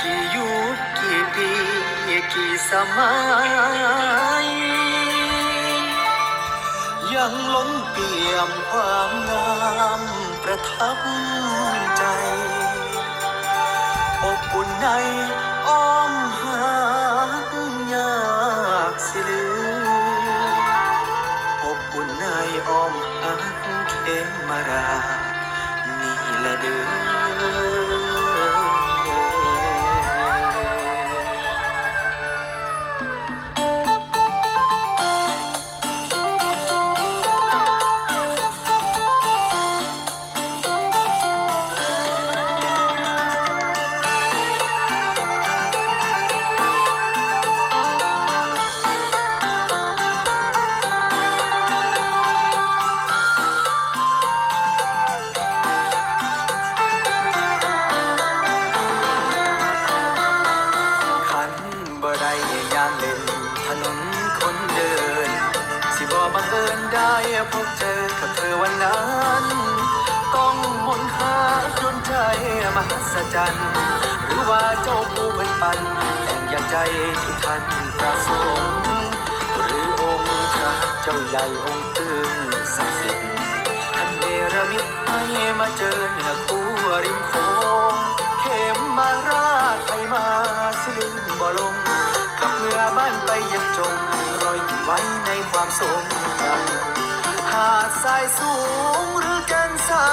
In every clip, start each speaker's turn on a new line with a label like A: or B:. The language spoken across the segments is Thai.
A: กี่ยุคกี่ปีกี่สมัย ยังล้นเปี่ยมความงามประทับใจ อบอุ่นในอ้อม อิญได้พบเจอกับเธอวันนั้น ต้องมนหาจนใจมหัศจรรย์หรือว่าเจ้าผู้เป็นปันแต่งอย่างใจที่ท่านประสงค์หรือองค์พระเจ้าใหญ่องค์ตึงศักดิ์สิทธิ์ท่านเนรมิตให้มาเจอเนื้อคู่ริมโขงเข็มมาราดไปมาสิลืมบ่ลงกับเมื่อบ้านไปยังจง ไว้ในความทรงจำหาดทรายสูงหรือแก่นสา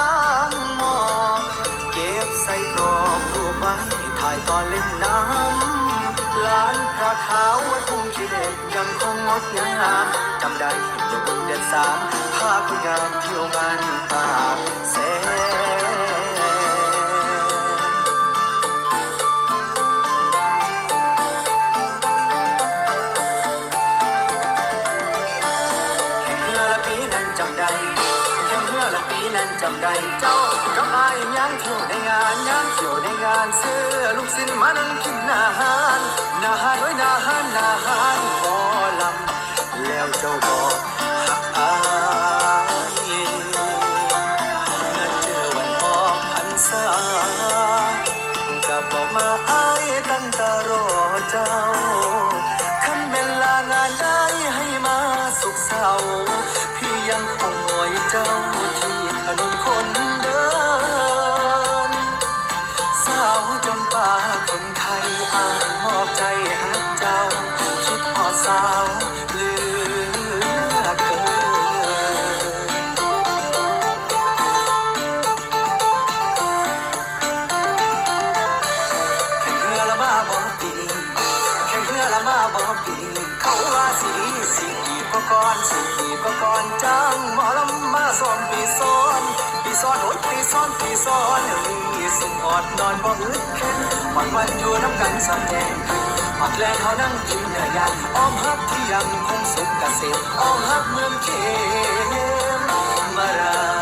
A: งหมอกเก็บใส่กรอบรูปไว้ถ่ายตอนเล่นน้ำลานพระขาววัดทุ่งขีเด็ยังคงงดงามจำได้อยู่บนเดือนสามภาพคนงามเที่ยวงานตาแสน จำได้เจ้ากับอายยังเที่ยวในงานยังเที่ยวในงานเสื้อลูกศิษย์มานั่งกินอาหารนาหารไว้นาหารนาหารพอลำแล้วเจ้าบอกหักอายนั่นเจอวันออกพรรษาก็บอกมาอายตั้งแตารอเจ้า มาบอกปีแค่เพื่อละมาบอกปีเขาว่าสีสีกว่าก่อนสีกว่าก่อนจังหมอลำมาซ้อมปีซ้อนปีซ้อนโอ้ยปีซ้อนปีซ้อนรีสุดอดนอนบ่อึดเข็นวันวันอยู่น้ำกันสำแดงหอดแรงเขานั่งกินเนื้อย่างอ้อมฮักที่ยังคงสุขเกษตรอ้อมฮักเมืองเขมมารา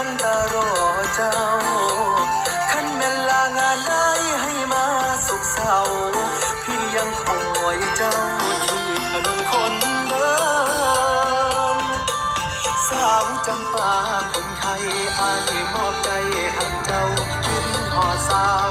A: ายตั้งตารอเจ้าขันเวลางานได้ให้มาสุขเศร้าพี่ยังคงไว้เจ้าที่ถนนคนเดิมสาวจำปาคนไทยอายมอบใจให้เจ้าขึ้นหอสาว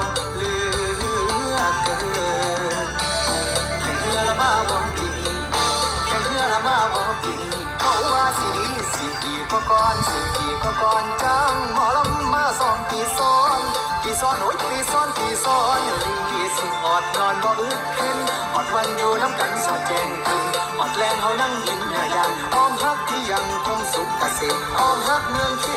A: ก็ก่อนสิดีก็ก่อนจังหมอลำมาสองปีซ้อนปีซ้อนโอ้ยปีซ้อนปีซ้อนลีสุดอดนอนบ่อึดขึ้นอดวันอยู่น้ำกันสอดแจงขึ้นอดแรงเฮานั่งยินเนื้อย่างอ้อมฮักที่ยังคงสุขเกษตรอ้อมฮักเมืองเข